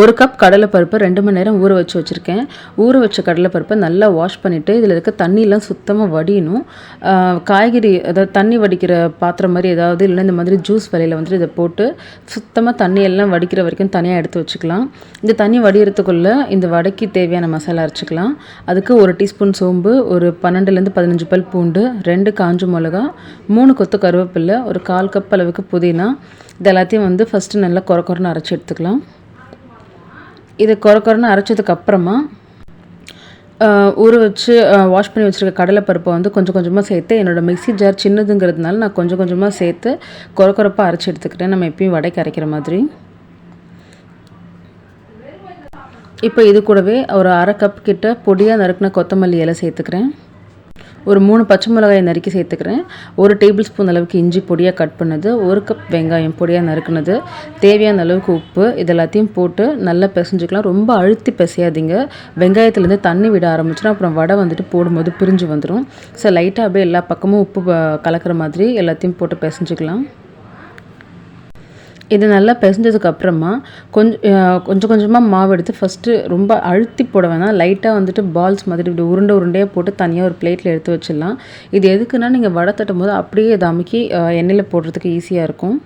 ஒரு கப் கடலைப்பருப்பை ரெண்டு மணி நேரம் ஊற வச்சு வச்சுருக்கேன். ஊற வச்ச கடலைப்பருப்பை நல்லா வாஷ் பண்ணிவிட்டு இதில் இருக்க தண்ணியெலாம் சுத்தமாக வடியணும். காய்கறி அதாவது தண்ணி வடிக்கிற பாத்திரம் மாதிரி ஏதாவது இல்லைன்னா இந்த மாதிரி ஜூஸ் வலையில் வந்துட்டு இதை போட்டு சுத்தமாக தண்ணியெல்லாம் வடிக்கிற வரைக்கும் தனியாக எடுத்து வச்சுக்கலாம். இந்த தண்ணி வடிகிறதுக்குள்ளே இந்த வடைக்கு தேவையான மசாலா அரைச்சிக்கலாம். அதுக்கு ஒரு டீஸ்பூன் சோம்பு ஒரு பன்னெண்டுலேருந்து பதினஞ்சு பல் பூண்டு ரெண்டு காஞ்ச மிளகா மூணு கொத்து கருவேப்பில்லை ஒரு கால் கப் அளவுக்கு புதினா. இது எல்லாத்தையும் வந்து ஃபஸ்ட்டு நல்லா கொர கொரன்னு அரைச்சி எடுத்துக்கலாம். இது கொர கொரன்னு அரைச்சதுக்கு அப்புறமா ஊற வச்சு வாஷ் பண்ணி வச்சுருக்க கடலைப்பருப்பை வந்து கொஞ்சம் கொஞ்சமாக சேர்த்து என்னோட மிக்ஸி ஜார் சின்னதுங்கிறதுனால நான் கொஞ்சம் கொஞ்சமாக சேர்த்து கொர கொரப்பாக அரைச்சி எடுத்துக்கிட்டேன். நம்ம எப்பயும் வடைக்கு அரைக்கிற மாதிரி. இப்போ இது கூடவே ஒரு அரை கப் கிட்ட பொடியாக நறுக்கின கொத்தமல்லி இலை சேர்த்துக்கிறேன். ஒரு மூணு பச்சை மிளகாயை நறுக்கி சேர்த்துக்கிறேன். ஒரு டேபிள் ஸ்பூன் அளவுக்கு இஞ்சி பொடியாக கட் பண்ணது ஒரு கப் வெங்காயம் பொடியாக நறுக்குனது தேவையான அளவுக்கு உப்பு இது எல்லாத்தையும் போட்டு நல்லா பிசைஞ்சுக்கலாம். ரொம்ப அழுத்தி பிசையாதீங்க. வெங்காயத்துலேருந்து தண்ணி விட ஆரம்பிச்சிடும் அப்புறம் வடை வந்துட்டு போடும்போது பிரிஞ்சு வந்துடும் ஸோ லைட்டாக அப்படியே எல்லா பக்கமும் உப்பு கலக்கிற மாதிரி எல்லாத்தையும் போட்டு பிசைஞ்சுக்கலாம். இது நல்லா பிசைஞ்சதுக்கு அப்புறமா கொஞ்சம் கொஞ்சம் கொஞ்சமாக மாவு எடுத்து ஃபஸ்ட்டு ரொம்ப அழுத்தி போட வேணாம். லைட்டாக வந்துட்டு பால்ஸ் மாதிரி இப்படி உருண்டை உருண்டையாக போட்டு தனியாக ஒரு பிளேட்டில் எடுத்து வச்சிடலாம். இது எதுக்குன்னா நீங்கள் வடை தட்டும் போது அப்படியே இதை அமுக்கி எண்ணெயில் போடுறதுக்கு ஈஸியாக இருக்கும்.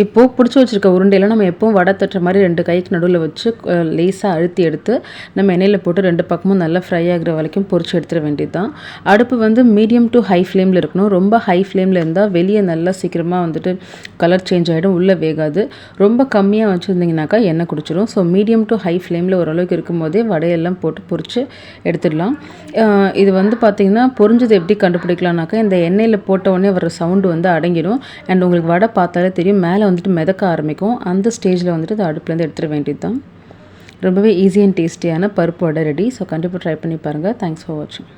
இப்போது பிடிச்சி வச்சுருக்க உருண்டையில் நம்ம எப்பவும் வடை தட்டுற மாதிரி ரெண்டு கைக்கு நடுவில் வச்சு லேசாக அழுத்தி எடுத்து நம்ம எண்ணெயில் போட்டு ரெண்டு பக்கமும் நல்லா ஃப்ரை ஆகிற வரைக்கும் பொரிச்சு எடுத்துட வேண்டியது தான் அடுப்பு வந்து மீடியம் டு ஹை ஃப்ளேமில் இருக்கணும். ரொம்ப ஹை ஃப்ளேமில் இருந்தால் வெளியே நல்லா சீக்கிரமாக வந்துட்டு கலர் சேஞ்ச் ஆகிடும் உள்ளே வேகாது. ரொம்ப கம்மியாக வச்சுருந்தீங்கனாக்கா எண்ணெய் குடிச்சிடும் ஸோ மீடியம் டு ஹை ஃப்ளேமில் ஓரளவுக்கு இருக்கும்போதே வடையெல்லாம் போட்டு பொறிச்சு எடுத்துடலாம். இது வந்து பார்த்திங்கன்னா பொறிஞ்சது எப்படி கண்டுபிடிக்கலாம்னாக்கா இந்த எண்ணெயில் போட்ட உடனே வர சவுண்டு வந்து அடங்கிடும். அண்ட் உங்களுக்கு வடை பார்த்தாலே தெரியும். மேலே மேலே வந்துட்டு மிதக்க ஆரம்பிக்கும். அந்த ஸ்டேஜில் வந்துட்டு அதை அடுப்புலேருந்து எடுத்துட வேண்டியது தான் ரொம்பவே ஈஸி அண்ட் டேஸ்டியான பருப்பு வடை ரெடி ஸோ கண்டிப்பாக ட்ரை பண்ணி பாருங்கள் தேங்க்ஸ் ஃபார் வாட்சிங்